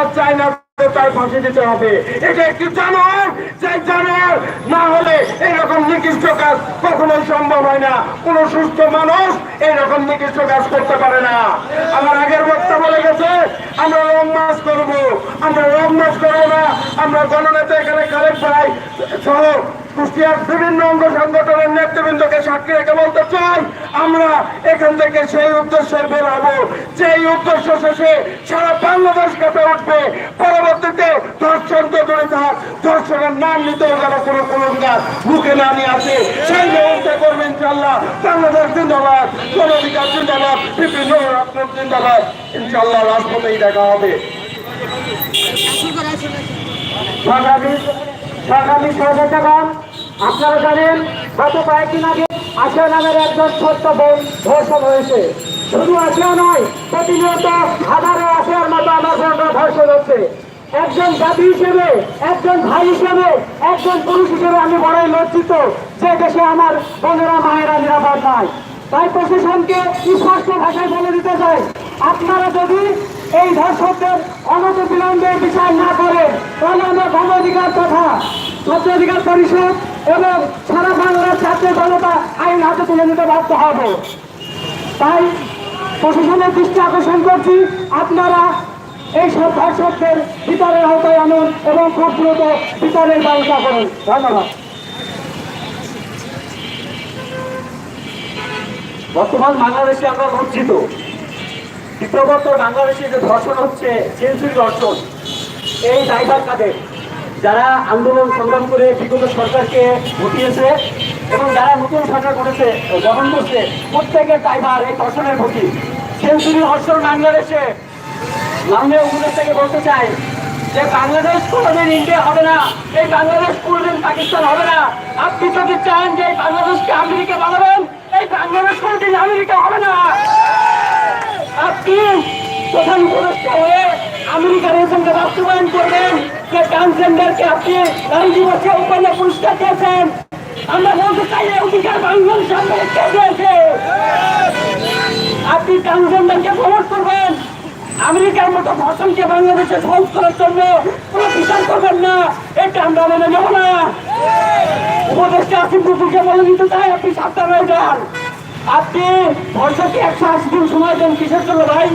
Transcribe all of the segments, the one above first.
যার চায় না তার ফাঁসি দিতে হবে। এটা একটি জানোয়ার যে জানোয়ার না হলে এরকম নিকৃষ্ট কাজ কখনোই সম্ভব হয় না। কোন সুস্থ মানুষ এরকম নিকৃষ্ট কাজ করতে পারে না। আমার আগের বক্তা বলে গেছে, আমরা রং মাস করব। আমরা রং মাস করব না। আমরা গণনেতা এখানে কালেক্ট পাই সহ কুষ্টিয়ার বিভিন্ন অঙ্গ সংগঠনের নেতৃবৃন্দকে সাক্ষী রেখে বলতে চাই আমরা এখান থেকে সেই উদ্দেশ্যে বের হব যেই উদ্দেশ্য শেষে সারা বাংলাদেশ কেঁপে উঠবে। পরবর্তীতে ধর্ষণ তো দূরে থাক ধর্ষণের নাম নিতেও যেন কোনো কলঙ্কার মুখে না নিয়ে আসে। সেই ব্যবস্থা করবে ইনশাল্লাহ বাংলাদেশ জিন্দাবাদ গণঅধিকার জিন্দাবাদ বিভিন্ন রত্ন জিন্দাবাদ। ইনশাল্লাহ রাজপথেই দেখা হবে। সংগ্রামী সংগ্রামী সহযোগিতাগণ আপনারা জানেন, গত কয়েকদিন আগে আশা নামের একজন ছোট্ট বোন ধর্ষণ হয়েছে। শুধু আশা নয়, প্রতিনিয়ত হাজারো আশার মতো আমার বোনরা ধর্ষণ হচ্ছে। একজন জাতি হিসেবে, একজন ভাই হিসেবে, একজন পুরুষ হিসেবে আমি বড়ই লজ্জিত যে দেশে আমার বোনেরা, মায়েরা নিরাপদ নয়। তাই প্রশাসনকে স্পষ্ট ভাষায় বলে দিতে চাই, আপনারা যদি এই ধর্ষকদের অনত বিলম্বে বিচার না করেন, তাহলে আমরা গণ অধিকার তথা ছাত্র অধিকার পরিষদ এবং সারা বাংলার ছাত্র জনতা আইন হাতে তুলে নিতে বাধ্য হব। তাই প্রশাসনের দৃষ্টি আকর্ষণ করছি, আপনারা এই সব ধর্ষকদের বিচারের আওতায় আনুন এবং খুব দ্রুত বিচারের ব্যবস্থা করুন। ধন্যবাদ। বর্তমান বাংলাদেশে আমরা লজ্জিত বিপ্লবত বাংলাদেশে যে ধর্ষণ হচ্ছে সেঞ্চুরি ধর্ষণ, এই দায়ভার কাদের? যারা আন্দোলন সংগ্রাম করে বিগত সরকারকে ঘটিয়েছে এবং যারা নতুন সরকার করেছে গঠন করছে প্রত্যেকের দায়ভার, এই ধর্ষণের প্রতি সেঞ্চুরি, ধর্ষণ বাংলাদেশে মাননীয় উপদেশ থেকে বলতে চাই যে বাংলাদেশ কোনোদিন ইন্ডিয়া হবে না, এই বাংলাদেশ কোনোদিন পাকিস্তান হবে না। আপনি যদি চান যে বাংলাদেশকে আমেরিকা বানাবেন, এই বাংলাদেশ কোনোদিন আমেরিকা হবে না। আপনি প্রধান উপদেষ্টা হয়ে আমেরিকার এজেন্ডা বাস্তবায়ন করবেন। যে ট্রান্সজেন্ডারকে আপনি নারী দিবসে উপায় পুরস্কার দিয়েছেন। আমরা বলতে চাই অধিকার বাংলাদেশ সামনে কে দিয়েছে? আপনি ট্রান্সজেন্ডারকে প্রমোট করবেন। আমেরিকার মতো ভাষণকে বাংলাদেশে সহজ করার জন্য কোনো বিচার করবেন না। এটা আমরা মেনে নেব না। উপদেশটা আসিফ নজরুলকে বলে দিতে চাই, আপনি সাবধান হয়ে যান। আপনি বর্ষকে একশো আশি দিন, সময় দেন, কিসের জন্য ভাই?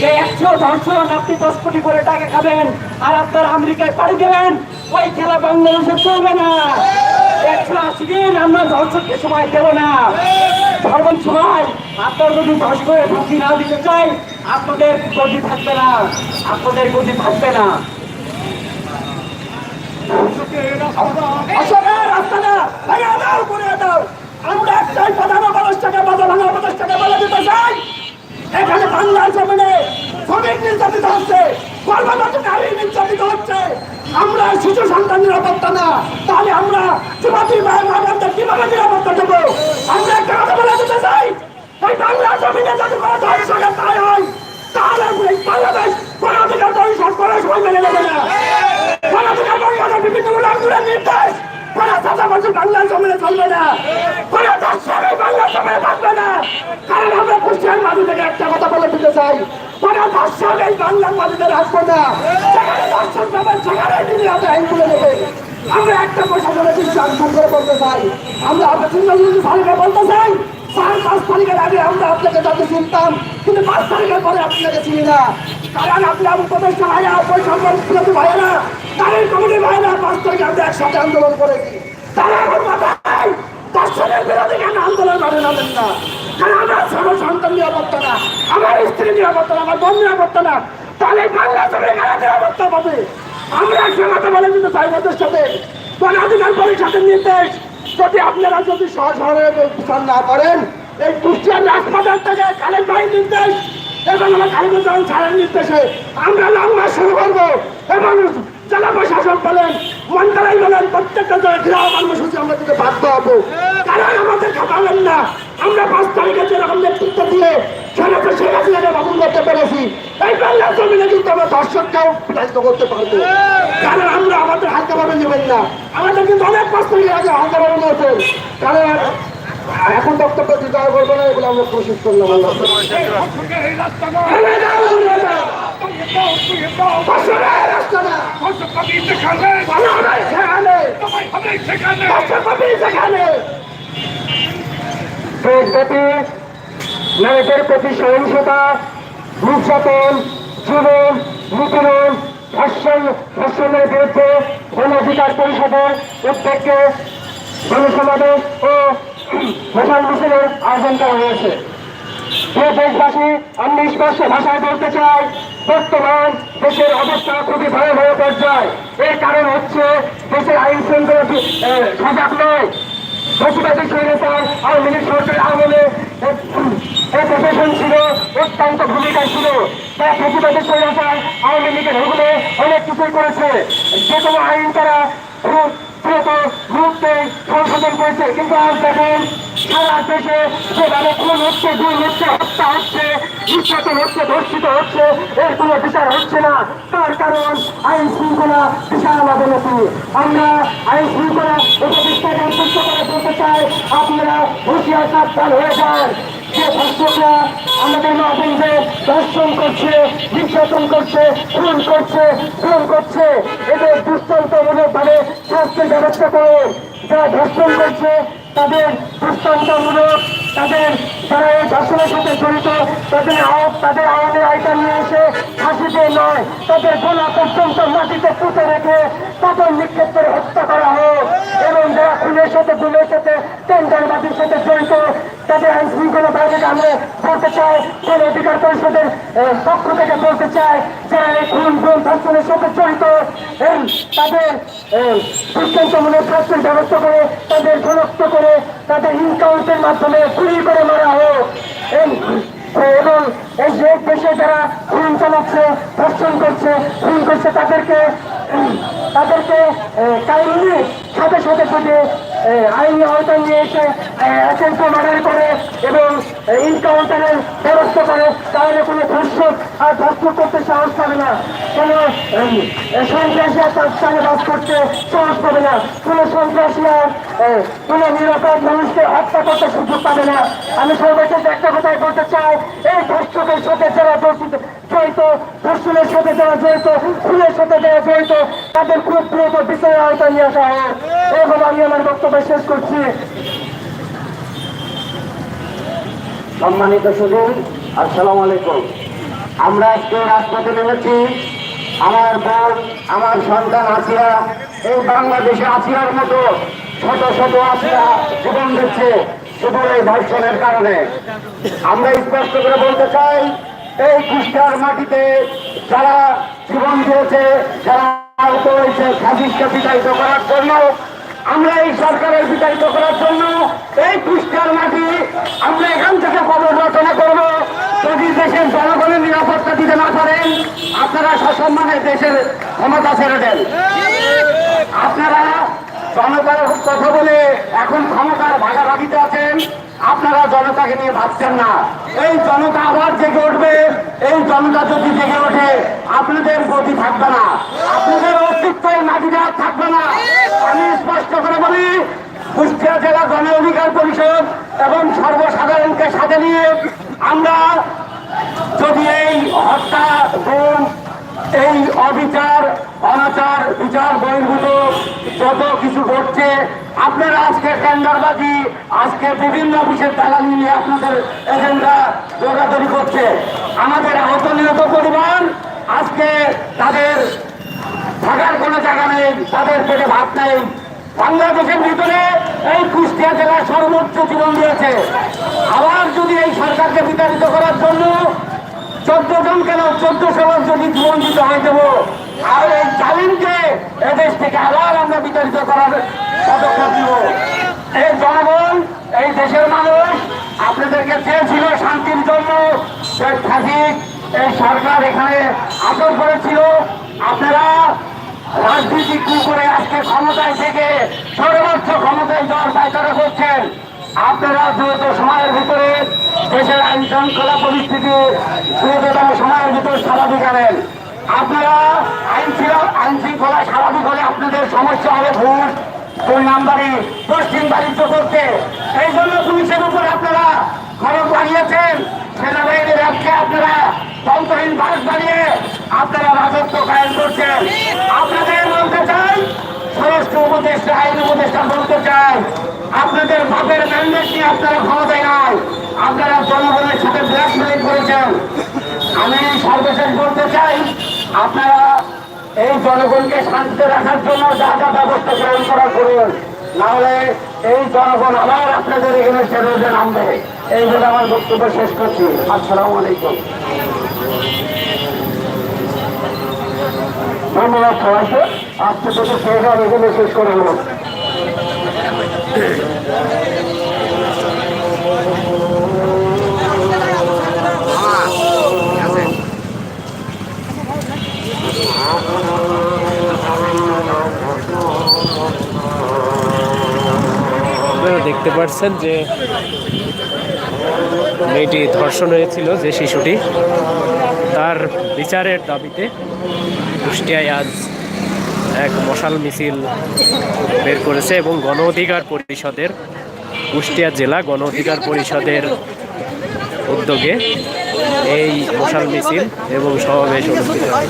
যে একশো ধর্ষণ আপনি দশ কোটি করে টাকা খাবেন আর আপনার আমেরিকায় পাড়ি দেবেন, ওই খেলা বাংলাদেশে চলবে না। একশো আশি দিন আমরা ধর্ষককে সময় দেবো না। ধর্মের সময় আপনার যদি ধস করে ফাঁসি না দিতে চাই, আপনাদের গতি থাকবে না, আপনাদের গতি থাকবে না। আসলে রাস্তা না ভেঙে দাও আমরা একটাই প্রধান উপদেষ্টাকে বাধা ভাঙা উপদেষ্টাকে বলে দিতে চাই এখানে বাংলার জমিনে শ্রমিক নির্যাতিত হচ্ছে কর্মরত নারী নির্যাতিত হচ্ছে। আমরা শিশু সন্তান নিরাপত্তা না, তাহলে আমরা যুবতী ভাই আমাদের কীভাবে নিরাপত্তা দেবো? আমরা একটা কথা বলে দিতে চাই, এই বাংলার জমিনে যদি কোনো ধর্ষকের তাই হয়, তাহলে এই বাংলাদেশ কোনো অধিকার পরিষদ কোনো সময় মেনে নেবে না। পড়াশোনা পরিষদের বিভিন্ন উদাহরণের নির্দেশ পড়া চাষা বছর বাংলার জমিনে চলবে না চাষ সবাই বাংলার জমিনে থাকবে না। কারণ আমরা কুষ্টিয়ার মাঝে থেকে একটা কথা বলে দিতে চাই চাষ সবাই বাংলার আসব না। সেখানে দর্শন পাবেন সেখানে তিনি আইন তুলে নেবে আমরা একটা দৃষ্টি আকর্ষণ করে বলতে চাই। আমরা আপনার চিন্তা সালকে বলতে চাই চার পাঁচ তারিখের আগে আমরা আপনাকে যত চিনতাম কিন্তু পাঁচ তারিখের পরে আপনাকে চিনি না। কারণ আপনার উপদেষ্টা ভাইরা বৈষম্য ভাইয়েরা। তাদের কমিটির ভাইরা পাঁচ তারিখে আমরা একসাথে আন্দোলন করেছি। তারা এখন মাথায় দর্শনের বিরোধী কেন আন্দোলন করে না কারণ আমরা ছোট সন্তান নিরাপত্তা না। আমার স্ত্রী নিরাপত্তা না, আমার বোন নিরাপত্তা না। তাহলে বাংলা চলে কারা নিরাপত্তা পাবে। আমরা একসাথে বলে কিন্তু চাই ওদের সাথে গণাধিকার পরিষদের নির্দেশ। যদি আপনারা যদি সহজভাবে বিচার না করেন, এই কুষ্টিয়ার হাসপাতাল থেকে কালের ভাই নির্দেশ এবং আমার কালীগঞ্জ ছাড়ের নির্দেশে আমরা লং শুরু করব এবং জেলা প্রশাসন বলেন মন্ত্রালয় বলেন, প্রত্যেকটা জায়গায় ঘেরাও কর্মসূচি আমরা দিতে বাধ্য হব। কারণ আমাদের খাটাবেন না। আমরা পাঁচ তারিখে যেরকম নেতৃত্ব দিয়ে সেনাকে শেখ হাসিনাকে বাবুল করতে পেরেছি এই বাংলার জমিনে কিন্তু আমরা দর্শককেও দায়িত্ব করতে পারব কারণ আমরা আমাদের হালকা হালকাভাবে নেবেন না আমাদের কিন্তু অনেক পাঁচ তারিখের আগে হালকাভাবে নিয়েছেন কারণ এখন বক্তব্য দিতে করব না এগুলো আমরা কোশিশ করলাম সেখানে দেশব্যাপী নারীদের প্রতি সহিংসতা, নির্যাতন, জুলুম, নিপীড়ন, ধর্ষণ, ধর্ষণের বিরুদ্ধে গণ অধিকার পরিষদের উদ্যোগকে গণসমাবেশ ও মশাল মিছিলের আয়োজন করা হয়েছে। প্রিয় দেশবাসী, আমি স্পষ্ট ভাষায় বলতে চাই, বর্তমান দেশের অবস্থা খুবই ভয়াবহ পর্যায়ে। এর কারণ হচ্ছে দেশের আইন শৃঙ্খলা সজাগ নয়। প্রতিবাদী স্বৈরাচার আওয়ামী লীগ সরকারের আমলে প্রশাসন ছিল, অত্যন্ত ভূমিকা ছিল। তারা প্রতিবাদী স্বৈরাচার আওয়ামী লীগের হুকুমে অনেক কিছুই করেছে। যে কোনো আইন তারা দ্রুত মুহূর্তে সংশোধন করেছে। কিন্তু আজ দেখেন, সারা দেশে হচ্ছে গুণ হচ্ছে, হত্যা হচ্ছে নির্যাতন হচ্ছে, ধর্ষিত হচ্ছে, এর কোনো বিচার হচ্ছে না। তার কারণ আইন শৃঙ্খলা বিশাল আমরা আইন শৃঙ্খলা উপদেষ্টাকে সন্তুষ্ট করে বলতে চাই, আপনারা হুঁশিয়ার সাবধান হয়ে যান। আমাদের মা বোনদের দর্শন করছে, নির্যাতন করছে, খুন করছে খুন করছে শাস্তির ব্যবস্থা করে যারা ধর্ষণ করছে, তাদের দৃষ্টান্তমূলক তাদের যারা এই ধর্ষণের সাথে জড়িত, তাদের তাদের আওয়াজের আয়টা নিয়ে এসে ফাঁসিতে নয়, তাদের গোলা পর্যন্ত মাটিতে পুঁতে রেখে তাদের নিক্ষেপ করে হত্যা করা হোক। এবং যারা খুনের সাথে, গুলের সাথে, টেন্ডারবাজির সাথে জড়িত আমরা বলতে চাই কোন অধিকার পরিষদের পক্ষ থেকে বলতে চাই যারা এই খুন গুণ ধর্ষণের সাথে জড়িত তাদের দৃষ্টান্তমূলক শাস্তির ব্যবস্থা করে, তাদের শনাক্ত করে, তাদের ইনকাউন্টের মাধ্যমে গুলি করে মারা হোক। এবং এই যে দেশে যারা খুন চালাচ্ছে, ধর্ষণ করছে, খুন করছে তাদেরকে তাদেরকে কাহিনী সাথে সাথে সাথে আইনি আওতায় নিয়ে এসে অ্যাটেন্ট মার্ডার করে এবং ইনকাউন্টারের ব্যবস্থা করে, তাহলে কোনো ধর্ষক আর ধর্ষণ করতে সাহস পাবে না। কোনো সন্ত্রাসী আর তার স্থানে বাস করতে সাহস পাবে না। কোনো সন্ত্রাসী আর কোনো নিরাপদ মানুষকে হত্যা করতে সুযোগ পাবে না। আমি সর্বশেষ একটা কথাই বলতে চাই, এই ধর্ষকের সাথে যারা জড়িত ধর্ষণের সাথে যারা জড়িত খুনের সাথে যারা জড়িত, তাদের খুব দ্রুত বিচারের আওতায় নিয়ে আসা হোক। এবং আমি আমার বক্তব্য শেষ করছি। সম্মানিত সুদূর আসসালামু আলাইকুম। আমরা আজকে রাজপথে নেমেছি। আমার বোন আমার সন্তান আসিয়া এই বাংলাদেশে আসিয়ার মতো শত শত আসিয়া জীবন দিচ্ছে, শুধু এই ধর্ষণের কারণে। আমরা স্পষ্ট করে বলতে চাই এই কুষ্টার মাটিতে যারা জীবন দিয়েছে, যারা আহত হয়েছে ফাঁসিসকে বিতাড়িত করার জন্য, আমরা এই সরকারের বিতাড়িত করার জন্য এই কুষ্টার মাটি আমরা এখান থেকে খবর রচনা করব। যদি দেশের জনগণের নিরাপত্তা দিতে না পারেন, আপনারা সসম্মানে দেশের ক্ষমতা ছেড়ে দেন। আপনারা জনতার কথা বলে এখন ক্ষমতার ভাগাভাগিতে আছেন, আপনারা জনতাকে নিয়ে ভাবছেন না। এই জনতা আবার জেগে উঠবে, এই জনতা যদি জেগে ওঠে, আপনাদের গতি থাকবে না। আপনাদের অস্তিত্ব আর থাকবে না। আমি স্পষ্ট করে বলি, কুষ্টিয়া জেলা গণ অধিকার পরিষদ এবং সর্বসাধারণকে সাথে নিয়ে আমরা যদি এই হত্যা এই অবিচার, অনাচার, বিচার বহির্ভূত যত কিছু ঘটছে, আপনারা আজকে টেন্ডারবাজি, আজকে বিভিন্ন অফিসের দালালি নিয়ে আপনাদের এজেন্ডা দৌড়াদৌড়ি করছে। আমাদের আহত নিহত পরিবার আজকে তাদের থাকার কোনো জায়গা নেই, তাদের পেটে ভাত নেই। বাংলাদেশের ভিতরে এই কুষ্টিয়া জেলা সর্বোচ্চ জীবন দিয়েছে। আবার যদি এই সরকারকে বিতাড়িত করার জন্য চোদ্দ জন কেন? চোদ্দশো লোক যদি জীবন দিতে হয় দেবো। আর এই জালিমকে এদেশ থেকে আবার আমরা বিতাড়িত করার পদক্ষেপ নিব। এই জনগণ, এই দেশের মানুষ, আপনাদেরকে চেয়েছিল শান্তির জন্য। এই সরকার এখানে আসর করেছিল। আপনারা রাজনীতি কি করে আজকে ক্ষমতায় থেকে সর্বোচ্চ ক্ষমতায় যাওয়ার পায়তারা করছেন। আপনারা দ্রুত সময়ের ভিতরে দেশের আইন শৃঙ্খলা পরিস্থিতি দ্রুততম সময়ের ভিতরে স্বাভাবিক আনেন আপনারা আইন আইন শৃঙ্খলা স্বাভাবিক হলে আপনাদের সমস্যা হবে ঘুষ দুই নাম্বারে পশ্চিম বাণিজ্য করতে। এই জন্য পুলিশের উপর আপনারা খরচ লাগিয়েছেন সেনাবাহিনীর আজকে আপনারা তন্ত্রহীন বাস বানিয়ে আপনারা রাজত্ব কায়েম করছেন। আপনাদের বলতে চাই, স্বরাষ্ট্র উপদেষ্টা, আইন উপদেষ্টা বলতে চাই আপনাদের বাপের ম্যান্ডেট নিয়ে আপনারা ক্ষমতায় নাই। আপনারা জনগণের সাথে ব্ল্যাকমেলিং করেছেন। আমি সর্বশেষ বলতে চাই, আপনারা এই জনগণকে শান্তিতে রাখার জন্য যা যা ব্যবস্থা গ্রহণ করা করুন। নাহলে এই জনগণ আবার আপনাদের এখানে সেরোজে নামবে। এই বলে আমার বক্তব্য শেষ করছি। আসসালামু আলাইকুম। ধন্যবাদ সবাইকে। আজকে থেকে শেষ এখানে শেষ করে হলো দেখতে পাচ্ছেন যে মেয়েটি ধর্ষণ হয়েছিল যে শিশুটি। তার বিচারের দাবিতে কুষ্টিয়ায় আজ এক মশাল মিছিল বের করেছে এবং গণ অধিকার পরিষদের কুষ্টিয়া জেলা গণ অধিকার পরিষদের উদ্যোগে এই মশাল মিছিল এবং সমাবেশ অনুষ্ঠিত হয়